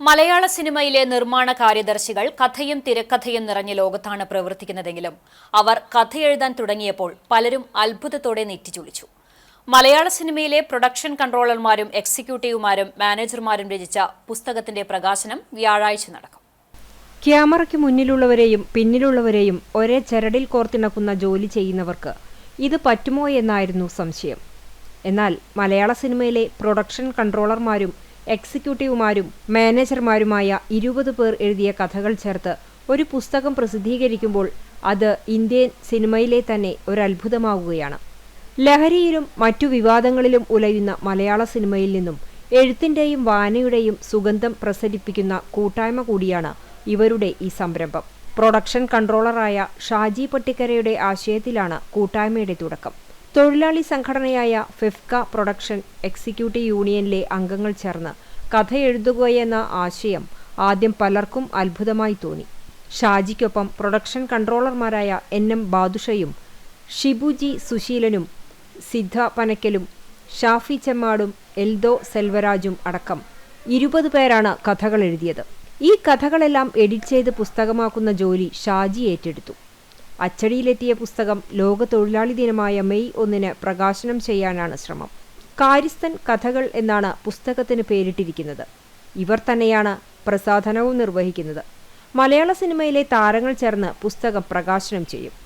മലയാള സിനിമയിലെ നിർമ്മാണ കാര്യദർശികൾ കഥയും തിരക്കഥയും നിറഞ്ഞ ലോകത്താണ് പ്രവർത്തിക്കുന്നതെങ്കിലും അവർ കഥയെഴുതാൻ തുടങ്ങിയപ്പോൾ പലരും അത്ഭുതത്തോടെ നെറ്റിച്ചുളിച്ചു മലയാള സിനിമയിലെ പ്രൊഡക്ഷൻ കൺട്രോളർമാരും എക്സിക്യൂട്ടീവുമാരും മാനേജർമാരും രചിച്ച പുസ്തകത്തിന്റെ പ്രകാശനം വ്യാഴാഴ്ച നടക്കും. ക്യാമറയ്ക്ക് മുന്നിലുള്ളവരെയും പിന്നിലുള്ളവരെയും ഒരേ ചരടിൽ കോർത്തിണക്കുന്ന ജോലി ചെയ്യുന്നവർക്ക് ഇത് പറ്റുമോ എന്നായിരുന്നു സംശയം. എന്നാൽ മലയാള സിനിമയിലെ പ്രൊഡക്ഷൻ കൺട്രോളർമാരും എക്സിക്യൂട്ടീവുമാരും മാനേജർമാരുമായ ഇരുപത് പേർ എഴുതിയ കഥകൾ ചേർത്ത് ഒരു പുസ്തകം പ്രസിദ്ധീകരിക്കുമ്പോൾ അത് ഇന്ത്യൻ സിനിമയിലെ തന്നെ ഒരു അത്ഭുതമാവുകയാണ് ലഹരിയിലും മറ്റു വിവാദങ്ങളിലും ഉലയുന്ന മലയാള സിനിമയിൽ നിന്നും എഴുത്തിന്റെയും വായനയുടെയും സുഗന്ധം പ്രസരിപ്പിക്കുന്ന കൂട്ടായ്മ കൂടിയാണ് ഇവരുടെ ഈ സംരംഭം. പ്രൊഡക്ഷൻ കൺട്രോളറായ ഷാജി പട്ടിക്കരയുടെ ആശയത്തിലാണ് കൂട്ടായ്മയുടെ തുടക്കം. തൊഴിലാളി സംഘടനയായ ഫിഫ്ക പ്രൊഡക്ഷൻ എക്സിക്യൂട്ടീവ് യൂണിയനിലെ അംഗങ്ങൾ ചേർന്ന് കഥ എഴുതുകയെന്ന ആശയം ആദ്യം പലർക്കും അത്ഭുതമായി തോന്നി. ഷാജിക്കൊപ്പം പ്രൊഡക്ഷൻ കൺട്രോളർമാരായ എൻ എം ബാദുഷയും ഷിബുജി സുശീലനും സിദ്ധ പനക്കലും ഷാഫി ചെമ്മാടും എൽദോ സെൽവരാജും അടക്കം ഇരുപത് പേരാണ് കഥകൾ എഴുതിയത്. ഈ കഥകളെല്ലാം എഡിറ്റ് ചെയ്ത് പുസ്തകമാക്കുന്ന ജോലി ഷാജി ഏറ്റെടുത്തു. അച്ചടിയിലെത്തിയ പുസ്തകം ലോക തൊഴിലാളി ദിനമായ മെയ് ഒന്നിന് പ്രകാശനം ചെയ്യാനാണ് ശ്രമം. കാര്യസ്ഥൻ കഥകൾ എന്നാണ് പുസ്തകത്തിന് പേരിട്ടിരിക്കുന്നത്. ഇവർ തന്നെയാണ് പ്രസാധനവും നിർവഹിക്കുന്നത്. മലയാള സിനിമയിലെ താരങ്ങൾ ചേർന്ന് പുസ്തകം പ്രകാശനം ചെയ്യും.